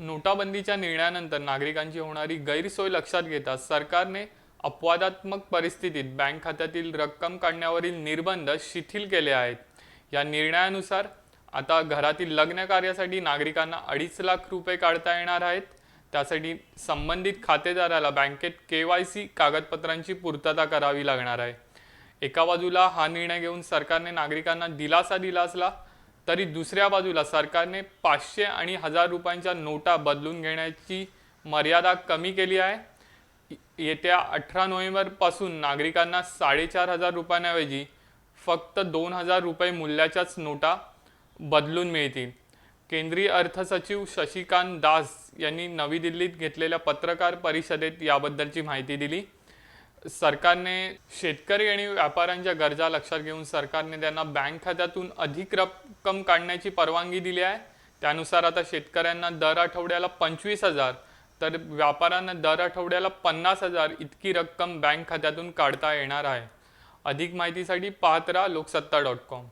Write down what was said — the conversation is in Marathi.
नोटाबंदीच्या निर्णयानंतर नागरिकांची होणारी गैरसोय लक्षात घेता सरकारने अपवादात्मक परिस्थितीत बँक खात्यातील रक्कम काढण्यावरील निर्बंध शिथिल केले आहेत. या निर्णयानुसार आता घरातील लग्न कार्यासाठी नागरिकांना अडीच लाख रुपये काढता येणार आहेत. त्यासाठी संबंधित खातेदाराला बँकेत के वाय सी कागदपत्रांची पूर्तता करावी लागणार आहे. एका बाजूला हा निर्णय घेऊन सरकारने नागरिकांना दिलासा दिला असला तरी दुसऱ्या बाजूला सरकारने पाचशे आणि हजार रुपयांच्या नोटा बदलून घेण्याची मर्यादा कमी केली आहे. येत्या अठरा नोव्हेंबरपासून नागरिकांना साडेचार हजार रुपयांऐवजी फक्त दोन हजार रुपये मूल्याच्याच नोटा बदलून मिळतील. केंद्रीय अर्थसचिव शशिकांत दास यांनी नवी दिल्लीत घेतलेल्या पत्रकार परिषदेत याबद्दलची माहिती दिली. सरकारने शेतकरी आणि व्यापाऱ्यांच्या गरजा लक्षात घेऊन सरकारने त्यांना बँक खात्यातून अधिक रक्कम काढण्याची परवानगी दिली आहे. त्यानुसार आता शेतकऱ्यांना दर आठवड्याला पंचवीस हजार तर व्यापाऱ्यांना दर आठवड्याला पन्नास हजार इतकी रक्कम बँक खात्यातून काढता येणार आहे. अधिक माहितीसाठी पाहत राहा लोकसत्ता डॉट कॉम.